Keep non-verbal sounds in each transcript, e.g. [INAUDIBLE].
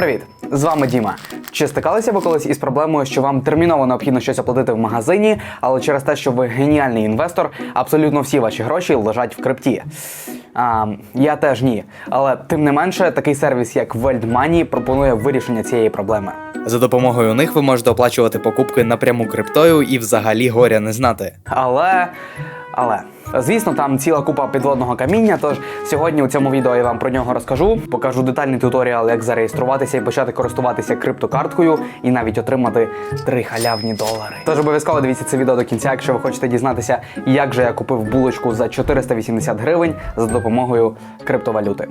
Привіт, з вами Діма. Чи стикалися ви колись із проблемою, що вам терміново необхідно щось оплатити в магазині, але через те, що ви геніальний інвестор, абсолютно всі ваші гроші лежать в крипті? А, я теж ні. Але тим не менше, такий сервіс, як World Money, пропонує вирішення цієї проблеми. За допомогою них ви можете оплачувати покупки напряму криптою і взагалі горя не знати. Але. Але. Звісно, там ціла купа підводного каміння. Тож сьогодні у цьому відео я вам про нього розкажу. Покажу детальний туторіал, як зареєструватися і почати користуватися криптокарткою, і навіть отримати три халявні долари. Тож обов'язково дивіться це відео до кінця, якщо ви хочете дізнатися, як же я купив булочку за 480 гривень за допомогою криптовалюти.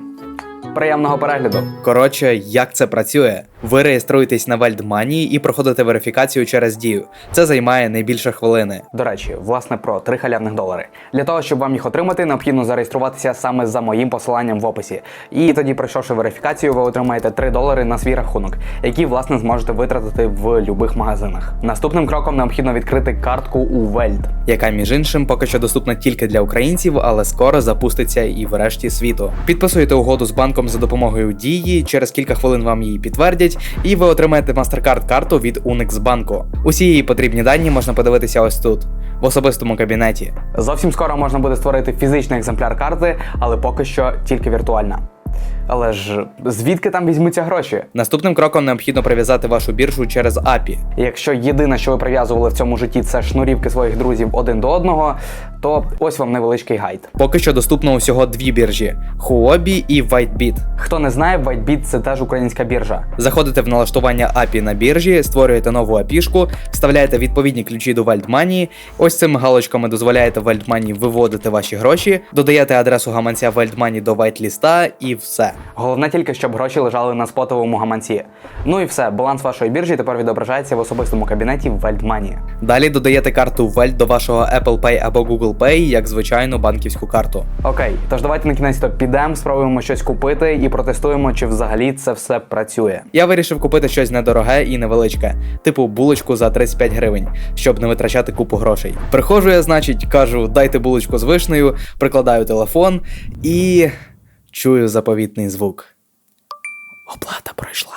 Приємного перегляду! Коротше, як це працює? Ви реєструєтесь на WildMoney і проходите верифікацію через дію. Це займає не більше хвилини. До речі, власне про три халявних долари. Для того, щоб вам їх отримати, необхідно зареєструватися саме за моїм посиланням в описі. І тоді, пройшовши верифікацію, ви отримаєте 3 долари на свій рахунок, які власне зможете витратити в любих магазинах. Наступним кроком необхідно відкрити картку у Weld. яка між іншим поки що доступна тільки для українців, але скоро запуститься і в решті світу. Підписуєте угоду з банком за допомогою дії. Через кілька хвилин вам її підтвердять, і ви отримаєте MasterCard карту від Unix банку. Усі її потрібні дані можна подивитися ось тут, в особистому кабінеті. Зовсім скоро можна буде створити фізичний екземпляр карти, але поки що тільки віртуальна. Але ж звідки там візьмуться гроші? Наступним кроком необхідно прив'язати вашу біржу через API. Якщо єдине, що ви прив'язували в цьому житті, це шнурівки своїх друзів один до одного, то ось вам невеличкий гайд. Поки що доступно усього дві біржі: Huobi і WhiteBit. Хто не знає, WhiteBit – це теж українська біржа. Заходите в налаштування API на біржі, створюєте нову апішку, вставляєте відповідні ключі до WildMoney, ось цими галочками дозволяєте WildMoney виводити ваші гроші, додаєте адресу гаманця WildMoney до whitelista і все. Головне тільки, щоб гроші лежали на спотовому гаманці. Ну і все, баланс вашої біржі тепер відображається в особистому кабінеті WildMoney. Далі додаєте карту Weld до вашого Apple Pay або Google Pay як звичайну банківську карту. Окей, тож давайте на кінець то підемо, спробуємо щось купити і протестуємо, чи взагалі це все працює. Я вирішив купити щось недороге і невеличке, типу булочку за 35 гривень, щоб не витрачати купу грошей. Приходжу я, значить, кажу, дайте булочку з вишнею, прикладаю телефон і чую заповітний звук. Оплата пройшла.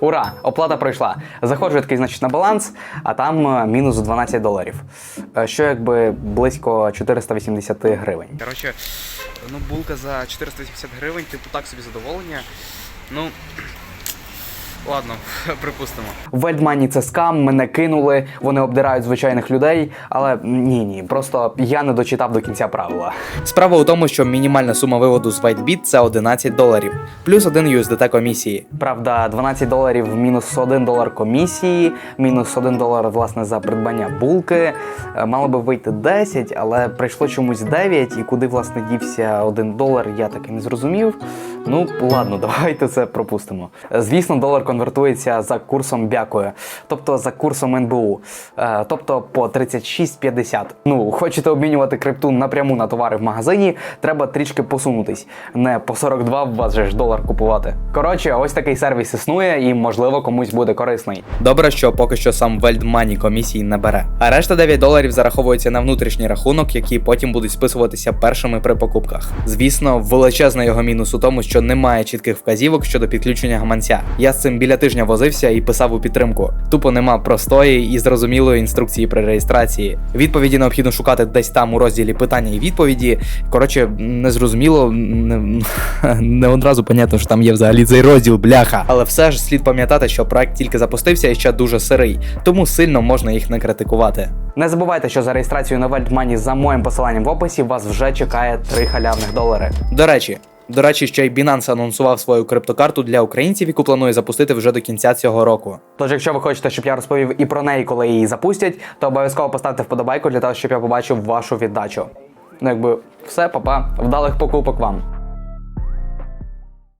Ура! Оплата пройшла. Заходжу такий, значить, на баланс, а там е, мінус 12 доларів. Е, Що якби близько 480 гривень. Коротше, ну булка за 480 гривень, типу так собі задоволення. Ну. Ладно, [LAUGHS] припустимо. Вельдмані це скам, мене кинули, вони обдирають звичайних людей, але ні, ні, просто я не дочитав до кінця правила. Справа у тому, що мінімальна сума виводу з WhiteBit це 11 доларів, плюс 1 USDT комісії. Правда, 12 доларів мінус 1 долар комісії, мінус 1 долар власне за придбання булки. Е, Мало би вийти 10, але прийшло чомусь 9, і куди власне дівся 1 долар, я так і не зрозумів. Ну, ладно, [LAUGHS] давайте це пропустимо. Звісно, долар конвертується за курсом бякою, тобто за курсом НБУ, Е, тобто по 36,50. Ну, хочете обмінювати крипту напряму на товари в магазині, треба трішки посунутись. Не по 42 в вас же ж долар купувати. Коротше, ось такий сервіс існує і, можливо, комусь буде корисний. Добре, що поки що сам WildMoney комісії не бере. А решта 9 доларів зараховується на внутрішній рахунок, які потім будуть списуватися першими при покупках. Звісно, величезний його мінус у тому, що немає чітких вказівок щодо підключення гаманця. Я з цим біля тижня возився і писав у підтримку. Тупо нема простої і зрозумілої інструкції при реєстрації. Відповіді необхідно шукати десь там у розділі питання і відповіді. Коротше, незрозуміло, не, не одразу понятно, що там є взагалі цей розділ, бляха. Але все ж слід пам'ятати, що проект тільки запустився і ще дуже сирий, тому сильно можна їх не критикувати. Не забувайте, що за реєстрацію на WildMoney за моїм посиланням в описі вас вже чекає 3 халявних долари. До речі. До речі, ще й Binance анонсував свою криптокарту для українців, яку планує запустити вже до кінця цього року. Тож, якщо ви хочете, щоб я розповів і про неї, коли її запустять, то обов'язково поставте вподобайку для того, щоб я побачив вашу віддачу. Ну, якби все, папа, вдалих покупок вам.